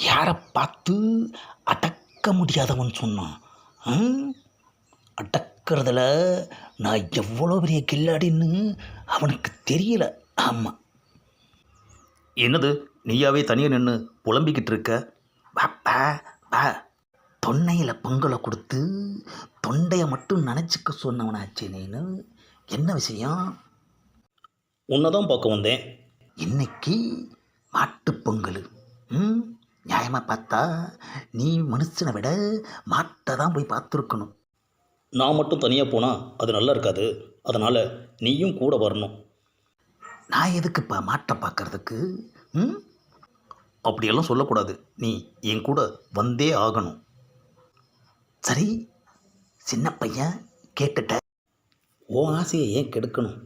யாரை பார்த்து அடக்க முடியாதவன் சொன்னான். ம்? அடக்கிறதுல நான் எவ்வளோ பெரிய கில்லாடின்னு அவனுக்கு தெரியல. ஆமாம் என்னது? நீயாவே தனியாக நின்று புலம்பிக்கிட்டு இருக்க? பாப்பா பா தொன்னையில் பொங்கலை கொடுத்து தொண்டையை மட்டும் நினச்சிக்க சொன்னவனாச்சே நீனு. என்ன விஷயம்? உன்னை தான் பார்க்க வந்தேன். இன்னைக்கு மாட்டுப் பொங்கல். ம்? நியாயமாக பார்த்தா நீ மனுஷனை விட மாட்டை தான் போய் பார்த்துருக்கணும். நான் மட்டும் தனியாக போனால் அது நல்லா இருக்காது. அதனால் நீயும் கூட வரணும். நான் எதுக்குப்பா மாட்டை பார்க்கறதுக்கு? ம்? அப்படியெல்லாம் சொல்லக்கூடாது. நீ என் கூட வந்தே ஆகணும். சரி சின்ன பையன் கேட்டுட்ட. உன் ஆசையை ஏன் கெடுக்கணும்?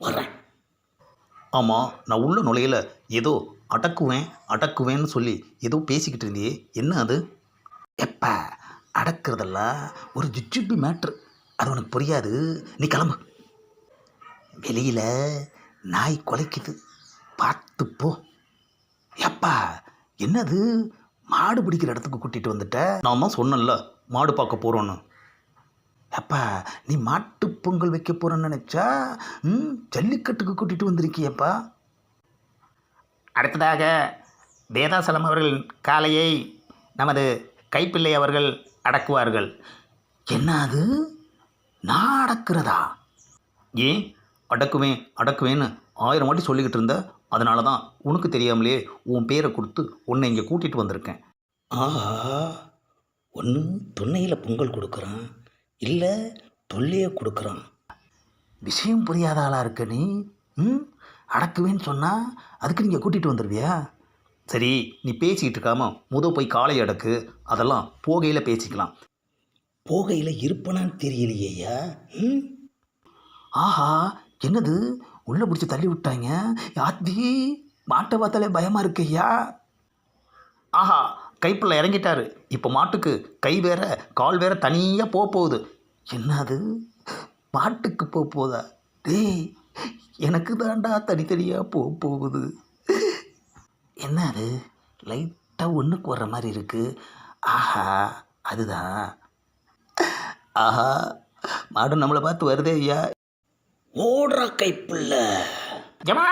வரேன். ஆமாம் நான் உள்ள நுழையில ஏதோ அடக்குவேன் அடக்குவேன்னு சொல்லி ஏதோ பேசிக்கிட்டு இருந்தியே. என்ன அது? எப்பா அடக்கிறதெல்லாம் ஒரு ஜிஜிபி மேட்ரு. அது உனக்கு புரியாது. நீ கிளம்பு. வெளியில் நாய் குலைக்குது. பார்த்து போ. எப்பா என்னது? மாடு பிடிக்கிற இடத்துக்கு கூட்டிகிட்டு வந்துட்ட? நான் தான் சொன்னேன்ல மாடு பார்க்க போகிறோன்னு அப்பா நீ மாட்டு பொங்கல் வைக்க போகிறேன்னு நினச்சா? ம் ஜல்லிக்கட்டுக்கு கூட்டிகிட்டு வந்திருக்கியப்பா. அடுத்ததாக வேதாசலம் அவர்கள் காலையை நமது கைப்பிள்ளை அவர்கள் அடக்குவார்கள். என்ன அது? நான் அடக்கிறதா? ஏன் அடக்குவேன் அடக்குவேன்னு ஆயிரம் வாட்டி சொல்லிக்கிட்டு இருந்த அதனால தான் உனக்கு தெரியாமலே உன் பேரை கொடுத்து உன்னை இங்கே கூட்டிகிட்டு வந்திருக்கேன். ஆஹா ஒன்று துண்ணையில் பொங்கல் கொடுக்குறான் இல்லை தொல்லையை கொடுக்குறான். விஷயம் புரியாத ஆளாக இருக்க நீ? ம்? அடக்குவேன்னு சொன்னால் அதுக்கு நீங்கள் கூட்டிகிட்டு வந்துடுவியா சரி நீ பேசிக்கிட்டு இருக்காம முத போய் காலை அடக்கு அதெல்லாம் போகையில் பேசிக்கலாம். போகையில் இருப்பனான்னு தெரியலையேயா ம்? ஆஹா என்னது? உள்ளே பிடிச்சி தள்ளி விட்டாங்க. யாத்தி மாட்டை பார்த்தாலே பயமாக இருக்கையா ஆஹா கைப்பிள்ளை இறங்கிட்டாரு. இப்போ மாட்டுக்கு கை வேற கால் வேற தனியாக போக போகுது. என்னது மாட்டுக்கு போக போதா? டேய் எனக்கு தாண்டா தனித்தனியாக போக போகுது. என்ன அது? லைட்டாக ஒன்றுக்கு வர்ற மாதிரி இருக்குது ஆஹா அதுதான் ஆஹா மாடு நம்மளை பார்த்து வருதே ஐயா. ஓடுற கைப்புள்ள. ஜமா!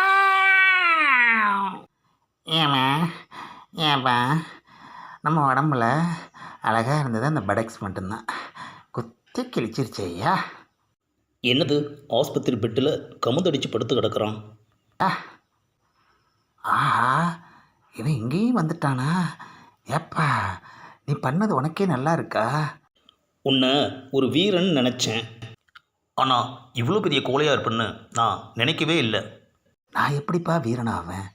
ஏமா ஏப்பா நம்ம உடம்புல அழகாக இருந்தது அந்த படக்ஸ் மட்டும்தான். குத்தி கிழிச்சிருச்சு ஐயா. என்னது ஆஸ்பத்திரி பெட்டில் கமுந்தடிச்சு படுத்து கிடக்குறான்? ஆஹா இவன் இங்கேயும் வந்துட்டானா? ஏப்பா நீ பண்ணது உனக்கே நல்லா இருக்கா? உன்னை ஒரு வீரன் நினச்சேன். ஆனால் இவ்வளோ பெரிய கோழையாக இருப்பேன்னு நான் நினைக்கவே இல்லை. நான் எப்படிப்பா வீரனாவேன்?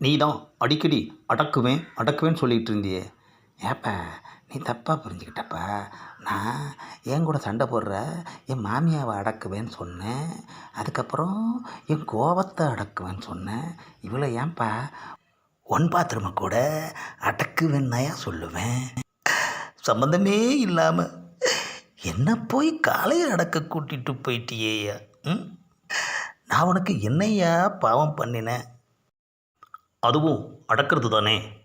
நீ தான் அடிக்கடி அடக்குவேன் அடக்குவேன்னு சொல்லிகிட்டு இருந்தியே. ஏப்பா நீ தப்பாக புரிஞ்சுக்கிட்டப்பா. நான் என் கூட சண்டை போடுற என் மாமியாவை அடக்குவேன்னு சொன்னேன். அதுக்கப்புறம் என் கோபத்தை அடக்குவேன்னு சொன்னேன். இவ்வளோ ஏன்பா ஒன் பாத்ரூமை கூட அடக்குவேன்னாயா சொல்லுவேன். சம்மந்தமே இல்லாமல் என்ன போய் காலையை அடக்க கூட்டிகிட்டு போயிட்டியேயா? ம்? நான் உனக்கு என்னையா பாவம் பண்ணினேன்? அதுவும் அடக்கிறது தானே?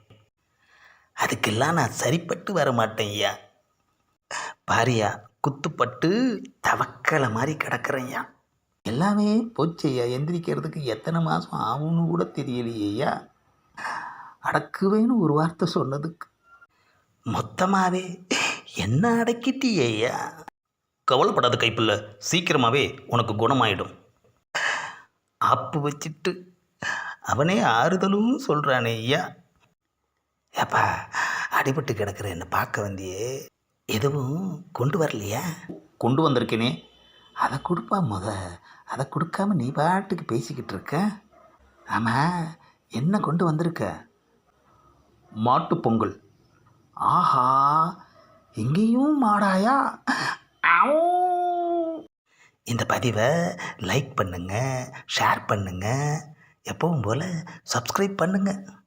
அதுக்கெல்லாம் நான் சரிப்பட்டு வர மாட்டேன் ஐயா. பாரியா குத்துப்பட்டு தவக்கலை மாதிரி கிடக்குறேன்யா எல்லாமே போச்சையா எந்திரிக்கிறதுக்கு எத்தனை மாதம் ஆகும்னு கூட தெரியலையா அடக்குவேன்னு ஒரு வார்த்தை சொன்னதுக்கு. மொத்தமாகவே என்ன அடக்கிட்டியேயா கவலைப்படாத கைப்பில்ல சீக்கிரமாகவே உனக்கு குணமாயிடும். ஆப்பு வச்சுட்டு அவனே ஆறுதலும் சொல்கிறானே ஐயா. ஏப்பா அடிபட்டு கிடக்கிற என்னை பார்க்க வந்தியே. எதுவும் கொண்டு வரலையா? கொண்டு வந்திருக்கேனே. அதை கொடுப்பா முத. அதை கொடுக்காம நீ பாட்டுக்கு பேசிக்கிட்டு இருக்க. ஆமாம் என்ன கொண்டு வந்திருக்க? மாட்டுப் பொங்கல். ஆஹா இங்கேயும் மாடாயா. இந்த பதிவை லைக் பண்ணுங்கள் ஷேர் பண்ணுங்கள் எப்பவும் போல் சப்ஸ்கிரைப் பண்ணுங்கள்